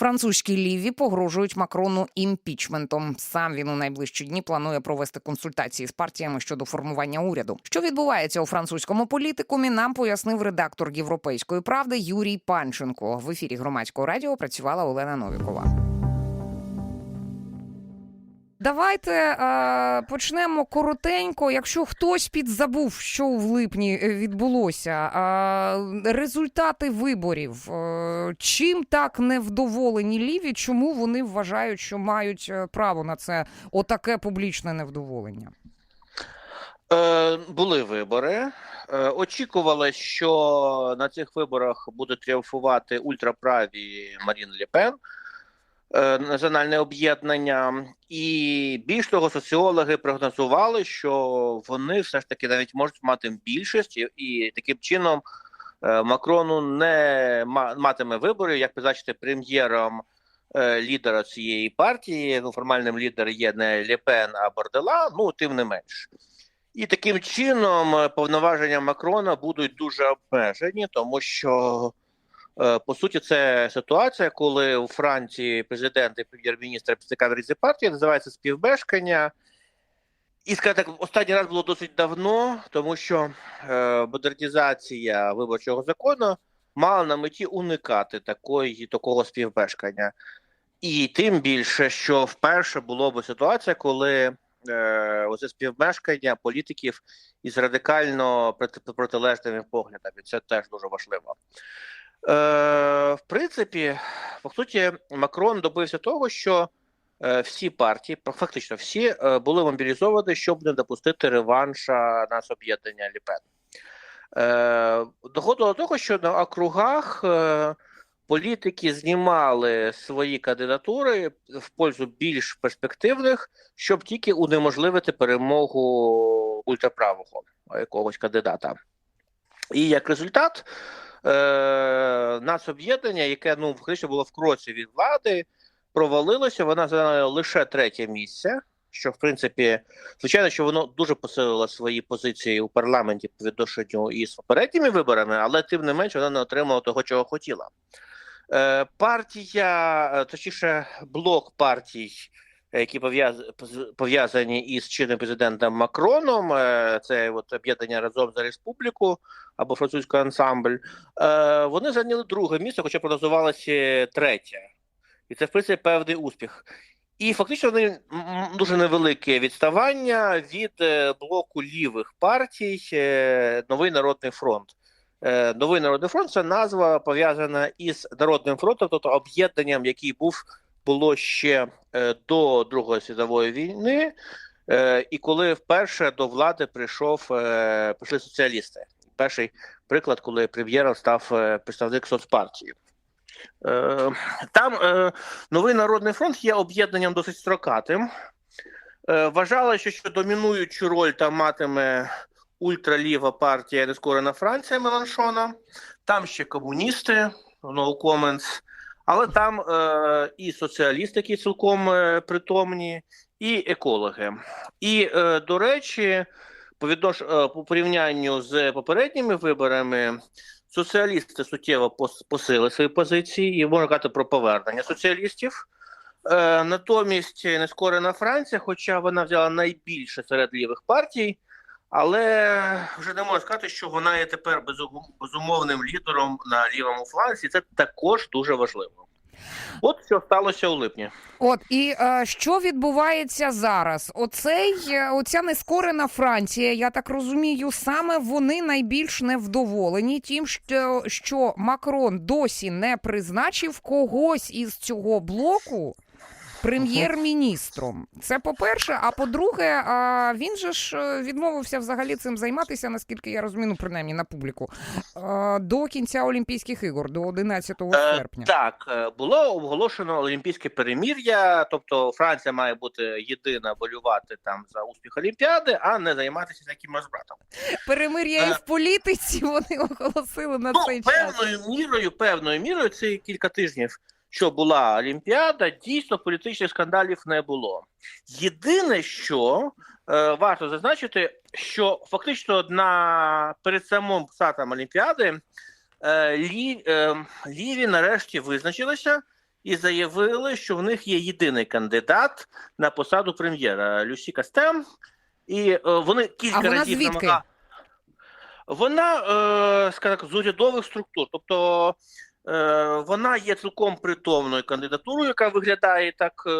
Французькі ліві погрожують Макрону імпічментом. Сам він у найближчі дні планує провести консультації з партіями щодо формування уряду. Що відбувається у французькому політикумі? Нам пояснив редактор Європейської правди Юрій Панченко. В ефірі громадського радіо працювала Олена Новікова. Давайте е, почнемо коротенько. Якщо хтось підзабув, що в липні е, відбулося, е, результати виборів. Е, чим так невдоволені ліві? Чому вони вважають, що мають е, право на це отаке публічне невдоволення? Е, були вибори. Е, очікували, що на цих виборах буде тріумфувати ультраправі Марін Ле Пен, е, національне об'єднання, і більш того, соціологи прогнозували, що вони все ж таки навіть можуть мати більшість, і, і таким чином е, Макрону не матиме вибори, як призначити прем'єром е, лідера цієї партії. Ну, формальним лідером є не Ле Пен, а Бордела. Ну тим не менш. І таким чином е, повноваження Макрона будуть дуже обмежені, тому що е, по суті це ситуація, коли у Франції президент і прем'єр-міністр представника партії називається співбешкання. І сказати так, останній раз було досить давно, тому що е, модернізація виборчого закону мала на меті уникати такої такого співбешкання. І тим більше, що вперше було б ситуація, коли е, оце співмешкання політиків із радикально проти- протилежними поглядами. Це теж дуже важливо. Е, в принципі, по суті, Макрон добився того, що е, всі партії, фактично всі, е, були мобілізовані, щоб не допустити реванша нацоб'єднання Ліпен. Е, доходило до того, що на округах політики знімали свої кандидатури в пользу більш перспективних, щоб тільки унеможливити перемогу ультраправого якогось кандидата. І як результат, е, нацоб'єднання, яке ну фактично було в кроці від влади, провалилося. Вона зайняла лише третє місце. Що в принципі, звичайно, що воно дуже посилило свої позиції у парламенті по відношенню із попередніми виборами, але тим не менше вона не отримала того, чого хотіла. Е, партія, е, точніше, блок партій, які пов'яз- пов'язані із чинним президентом Макроном, е, це от об'єднання разом за республіку або французький ансамбль. е, Вони зайняли друге місце, хоча прогнозувалося третє. І це, в принципі, певний успіх. І фактично вони дуже невелике відставання від е, блоку лівих партій Новий Народний фронт. Новий Народний фронт це назва пов'язана із Народним фронтом, тобто об'єднанням, який був було ще е, до Другої світової війни, е, і коли вперше до влади прийшов е, прийшли соціалісти. Перший приклад, коли прем'єром став представник соцпартії. Там новий народний фронт є об'єднанням досить строкатим. Вважали, що, що домінуючу роль там матиме ультраліва партія Нескорена Франція Меланшона, там ще комуністи, no але там е, і соціалісти, які цілком е, притомні, і екологи. І, е, до речі, по, віднош... е, по порівнянню з попередніми виборами, соціалісти суттєво пос- посили свої позиції, і можна казати про повернення соціалістів. Е, натомість нескорена Франція, хоча вона взяла найбільше серед лівих партій, але вже не можна сказати, що вона є тепер безум- безумовним лідером на лівому фланзі. Це також дуже важливо. От що сталося у липні. От і е, що відбувається зараз? Оцей е, оця нескорена Франція, я так розумію, саме вони найбільш невдоволені тим, що, що Макрон досі не призначив когось із цього блоку. Прем'єр-міністром, це по-перше. А по-друге, він же ж е, відмовився взагалі цим займатися, наскільки я розумію, ну, принаймні на публіку, е, до кінця Олімпійських ігор, до 11 Е, серпня. Так, було оголошено олімпійське перемір'я, тобто Франція має бути єдина болювати там за успіх Олімпіади, а не займатися таким розбратом. Перемир'я і в політиці вони оголосили на Ну, цей час. певною мірою, певною мірою, це кілька тижнів, що була Олімпіада, дійсно політичних скандалів не було. Єдине, що е, варто зазначити, що фактично на перед самим стартом Олімпіади е, лі, е, ліві нарешті визначилися і заявили, що в них є єдиний кандидат на посаду прем'єра Люсі Кастем. І е, вони кілька А вона разів звідки? намага- Вона, е, скажімо з урядових структур. Тобто вона є цілком притомною кандидатурою, яка виглядає так. Е,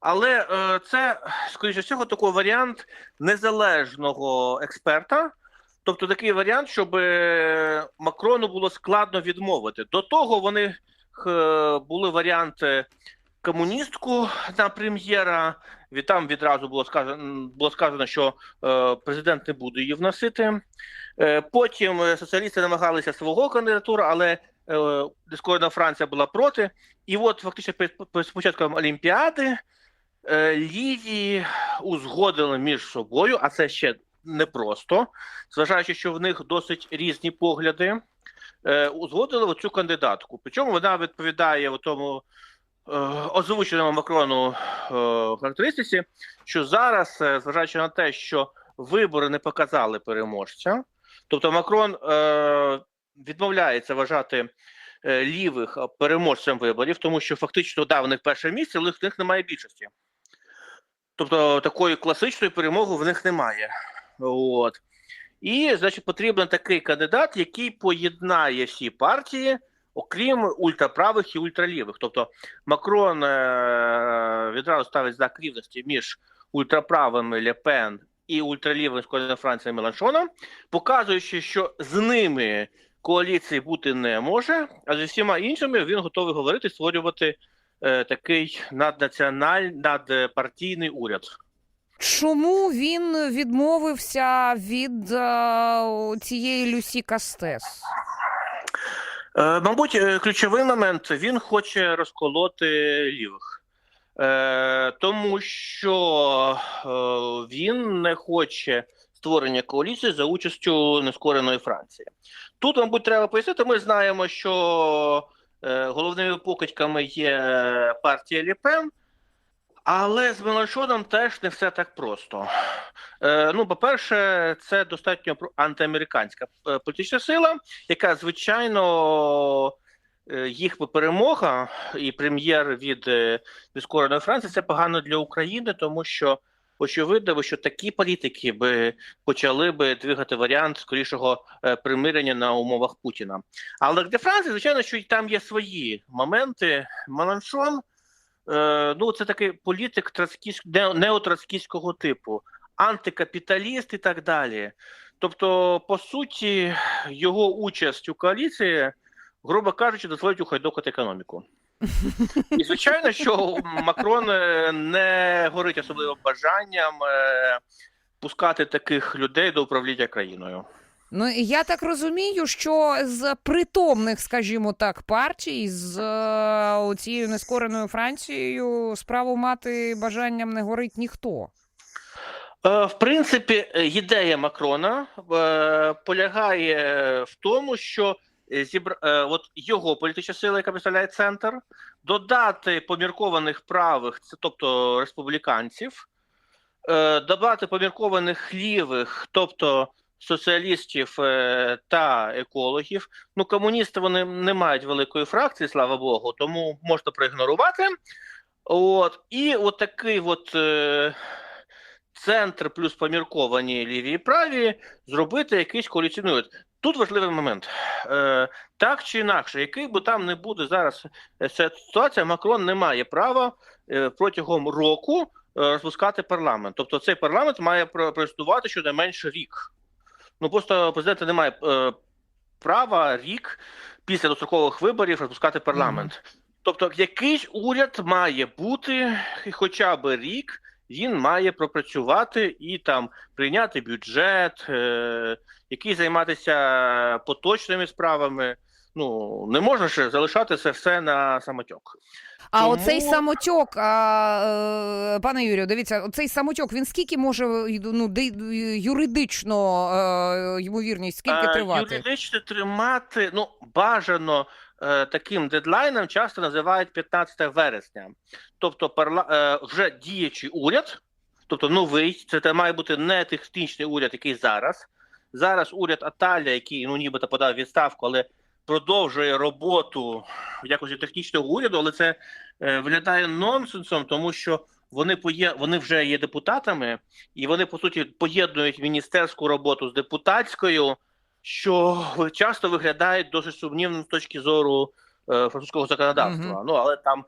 але е, це, скоріше всього, такий варіант незалежного експерта. Тобто такий варіант, щоб е, Макрону було складно відмовити. До того вони е, були варіанти комуністку на прем'єра. Від там відразу було сказано, було сказано, що е, президент не буде її вносити. Е, потім е, соціалісти намагалися свого кандидатуру, але е, дискордна Франція була проти. І от фактично перед, початком Олімпіади е, узгодили між собою, а це ще непросто, зважаючи, що в них досить різні погляди, узгодили оцю кандидатку. Причому вона відповідає тому озвученому Макрону характеристиці, що зараз, зважаючи на те, що вибори не показали переможця, тобто Макрон е, відмовляється вважати е, лівих переможцем виборів, тому що фактично да, в них перше місце, але в них немає більшості. Тобто такої класичної перемоги в них немає. От. І, значить, потрібен такий кандидат, який поєднає всі партії, окрім ультраправих і ультралівих. Тобто Макрон е- відразу ставить знак рівності між ультраправими Ле Пен і ультралівим складом Франції Меланшоном, показуючи, що з ними коаліції бути не може, а з усіма іншими він готовий говорити, створювати е, такий наднаціональний, надпартійний уряд. Чому він відмовився від е, цієї Люсі Кастес? Е, мабуть, е, ключовий момент він хоче розколоти лівих, е, тому що е, він не хоче створення коаліції за участю нескореної Франції. Тут, мабуть, треба пояснити. Ми знаємо, що е, головними покидьками є партія Ліпен. Але з Меланшоном теж не все так просто. Е, ну, по-перше, це достатньо антиамериканська політична сила, яка, звичайно, їх би перемога і прем'єр від е, Франції це погано для України, тому що очевидно, що такі політики би почали би двигати варіант скорішого е, примирення на умовах Путіна. Але для Франції, звичайно, що там є свої моменти. Меланшон. Е, ну, це такий політик троцкіс- типу, антикапіталіст і так далі. Тобто, по суті, його участь у коаліції, грубо кажучи, дозволить ухайдокати економіку. І звичайно, що Макрон е, не горить особливо бажанням е, пускати таких людей до управління країною. Ну я так розумію, що з притомних, скажімо так, партій з е, цією нескореною Францією справу мати бажанням не горить ніхто. Е, В принципі, ідея Макрона е, полягає в тому, що е, зібра... е, от його політична сила, яка представляє центр, додати поміркованих правих, тобто республіканців, е, додати поміркованих лівих, тобто соціалістів та екологів. Ну, комуністи вони не мають великої фракції, слава Богу, тому можна проігнорувати. От, і от такий от. Центр плюс помірковані ліві і праві зробити якийсь коаліційний уряд. Тут важливий момент. Е, так чи інакше, який би там не буде зараз е, ця ситуація, Макрон не має права е, протягом року розпускати парламент. Тобто цей парламент має про- проіснувати щонайменше рік. Ну просто президента не має е, права рік після дострокових виборів розпускати парламент. Тобто, якийсь уряд має бути хоча б рік він має пропрацювати і там прийняти бюджет, е, який займатися поточними справами. Ну не можна ж залишати це все на самотьок. А Тому- оцей самотьок, а, е, пане Юрію, дивіться, оцей самотьок, він скільки може ну, де, юридично е, ймовірність, скільки тривати? Юридично тримати ну бажано таким дедлайном часто називають 15 вересня. Тобто, парла е, вже діючий уряд, тобто новий, це має бути не технічний уряд, який зараз. Зараз уряд Аталя, який ну нібито подав відставку, але продовжує роботу в якості технічного уряду, але це е, виглядає нонсенсом, тому що вони поє... вони вже є депутатами, і вони по суті поєднують міністерську роботу з депутатською, що часто виглядає досить сумнівним з точки зору е, французького законодавства. Мгм. Ну але там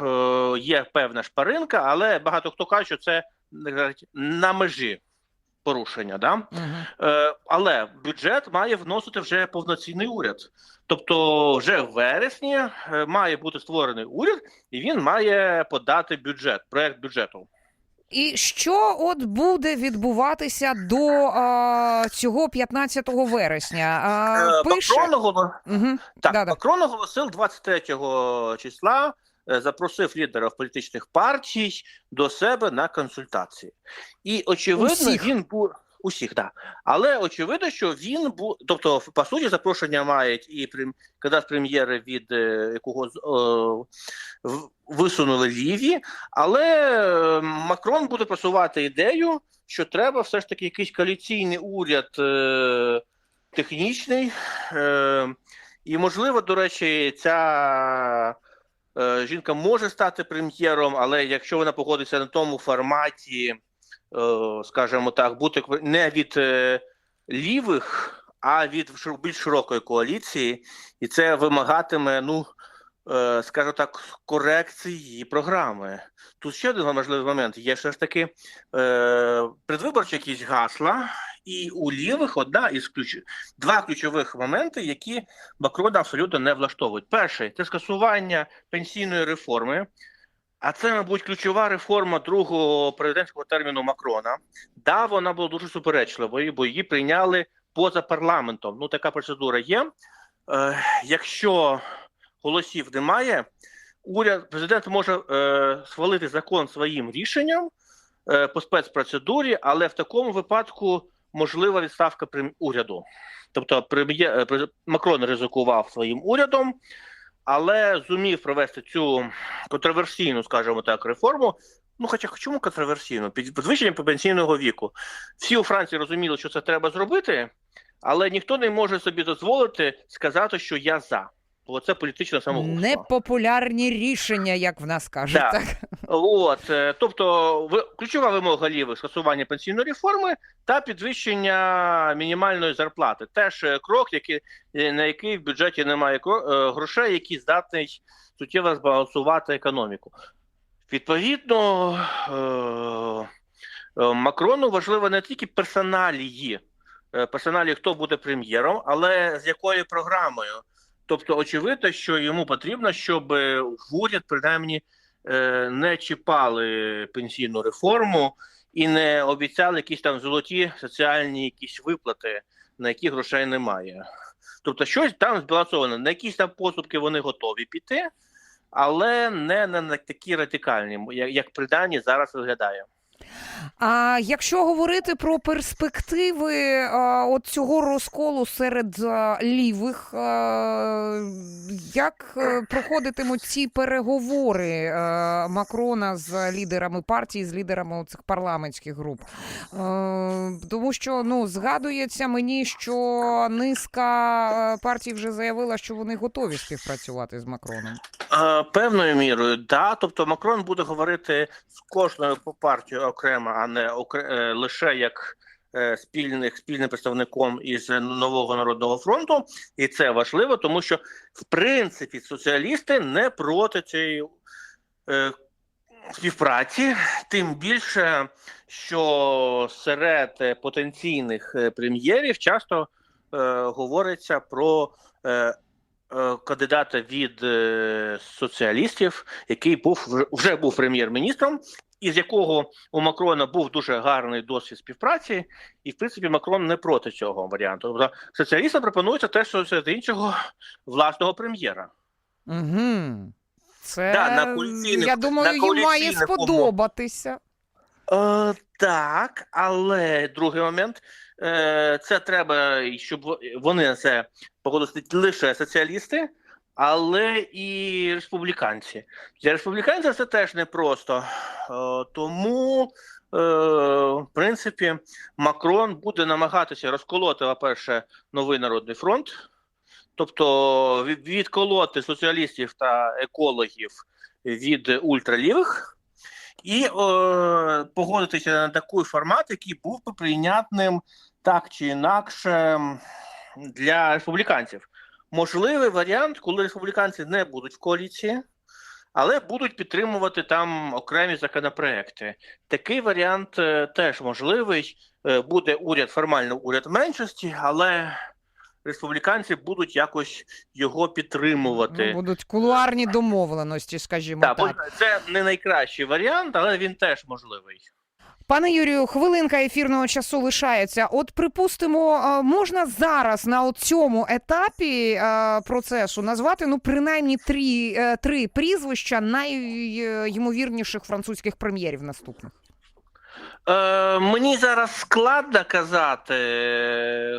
е, є певна шпаринка, але багато хто каже, що це на межі порушення. Да? Мгм. Е, але бюджет має вносити вже повноцінний уряд. Тобто, вже в вересні е, має бути створений уряд, і він має подати бюджет, проект бюджету. І що от буде відбуватися до а, цього 15 вересня? А, Е, пише... Макрон, оголо- Угу. так, Да-да. Макрон оголосив 23 числа. е, Запросив лідерів політичних партій до себе на консультації, і очевидно, Усіх. він був усіх, да. Але очевидно, що він був, тобто, по суті, запрошення мають і прем... кандидат прем'єри від е, якого в- висунули ліві, але е, Макрон буде просувати ідею, що треба все ж таки якийсь коаліційний уряд е, технічний. Е, і, можливо, до речі, ця е, жінка може стати прем'єром, але якщо вона погодиться на тому форматі, скажімо так, бути не від е, лівих, а від більш широкої коаліції, і це вимагатиме, ну. е, Скажу так, корекції програми. Тут ще один важливий момент. Є все ж таки е, предвиборчі якісь гасла, і у лівих одна із ключ... два ключових моменти, які Макрона абсолютно не влаштовують. Перший це скасування пенсійної реформи. А це, мабуть, ключова реформа другого президентського терміну Макрона. Да, вона була дуже суперечливою, бо її прийняли поза парламентом. Ну, така процедура є. Е, якщо голосів немає, уряд президент може е, схвалити закон своїм рішенням е, по спецпроцедурі, але в такому випадку можлива відставка уряду. Тобто, прем'єр е, Макрон ризикував своїм урядом, але зумів провести цю контроверсійну, скажімо так, реформу. Ну, хоча чому контроверсійну? Підвищення пенсійного віку. Всі у Франції розуміли, що це треба зробити, але ніхто не може собі дозволити сказати, що я за. Бо це політичне самогубство. Непопулярні рішення, як в нас кажуть. Да. Так. От, е, тобто, ви- ключова вимога лівих скасування пенсійної реформи та підвищення мінімальної зарплати. Теж е, крок, який, е, на який в бюджеті немає кро- е, грошей, який здатний суттєво збалансувати економіку. Відповідно, е, е, Макрону важливо не тільки персоналії, е, персоналі, хто буде прем'єром, але з якою програмою. Тобто, очевидно, що йому потрібно, щоб е, уряд принаймні е, не чіпали пенсійну реформу і не обіцяли якісь там золоті соціальні якісь виплати, на які грошей немає. Тобто, щось там збалансовано. На якісь там поступки вони готові піти, але не на, такі радикальні, як, як при Дані зараз виглядає. А якщо говорити про перспективи а, от цього розколу серед а, лівих, а, як е, проходитимуть ці переговори а, Макрона з лідерами партії, з лідерами цих парламентських груп? Е, тому що ну згадується мені, що низка е, партій вже заявила, що вони готові співпрацювати з Макроном. Е, Певною мірою, да. Тобто Макрон буде говорити з кожною партією окремо, а не окре- лише як е, спільних спільним представником із нового народного фронту, і це важливо, тому що в принципі соціалісти не проти цієї е, співпраці, тим більше, що серед е, потенційних е, прем'єрів часто е, говориться про. Кандидата від е, соціалістів, який був вже- був прем'єр-міністром, із якого у Макрона був дуже гарний досвід співпраці, і в принципі Макрон не проти цього варіанту. Тобто соціалістам пропонується теж серед іншого власного прем'єра. Угу. Це Да, на я думаю, на їм має сподобатися. Е, так, але другий момент. Е, це треба, щоб вони на це не лише соціалісти, але і республіканці. Для республіканців це теж непросто. Е, тому, е, в принципі, Макрон буде намагатися розколоти, по-перше, новий народний фронт. тобто відколоти соціалістів та екологів від ультралівих, і е, погодитися на такий формат, який був би прийнятним так чи інакше для республіканців. Можливий варіант, коли республіканці не будуть в коаліції, але будуть підтримувати там окремі законопроекти. Такий варіант е, теж можливий. Е, Буде уряд формально уряд меншості, але республіканці будуть якось його підтримувати. Ну, будуть кулуарні домовленості, скажімо Так, так. це не найкращий варіант, але він теж можливий. Пане Юрію, хвилинка ефірного часу лишається. От припустимо, можна зараз на цьому етапі процесу назвати ну принаймні три, е, три прізвища найймовірніших французьких прем'єрів наступних. Е, мені зараз складно казати,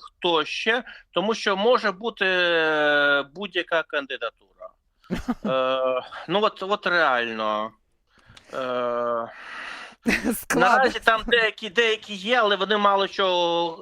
хто ще, тому що може бути е, будь-яка кандидатура. Е, ну от, от реально. Е. Наразі там деякі, деякі є, але вони мало що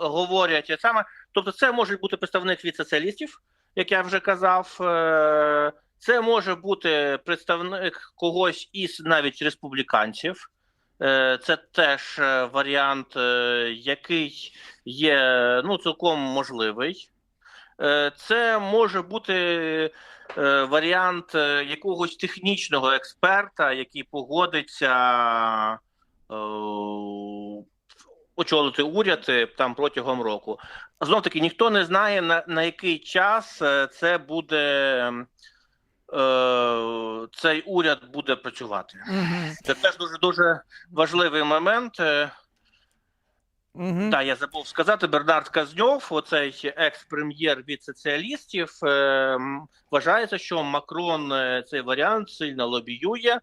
говорять. Саме, тобто, це може бути представник від соціалістів, як я вже казав. Е, Це може бути представник когось із навіть республіканців. Е, Це теж е, варіант, який є ну, цілком можливий. Це може бути варіант якогось технічного експерта, який погодиться очолити уряд е, там протягом року. Знов таки ніхто не знає на, на який час е, це буде е, цей уряд буде працювати. Мгм. Це теж дуже дуже важливий момент. Е, Мгм. Так, я забув сказати, Бернард Казньов, оцей екс-прем'єр від соціалістів, е, вважається, що Макрон е, цей варіант сильно лобіює.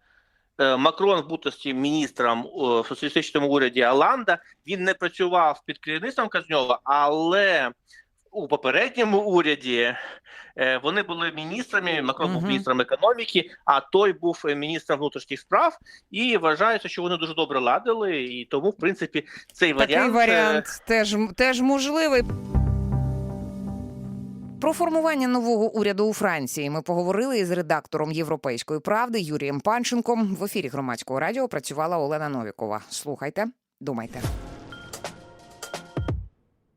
Е, Макрон, в міністром о, в соціалістичному уряді Аланда, він не працював під керівництвом Казньова, але у попередньому уряді е, вони були міністрами. Макрон був міністром економіки, а той був е, міністром внутрішніх справ. І вважається, що вони дуже добре ладили, і тому, в принципі, цей Такий варіант. е, варіант теж, теж можливий. Про формування нового уряду у Франції ми поговорили із редактором Європейської правди Юрієм Панченком. В ефірі громадського радіо працювала Олена Новікова. Слухайте, думайте.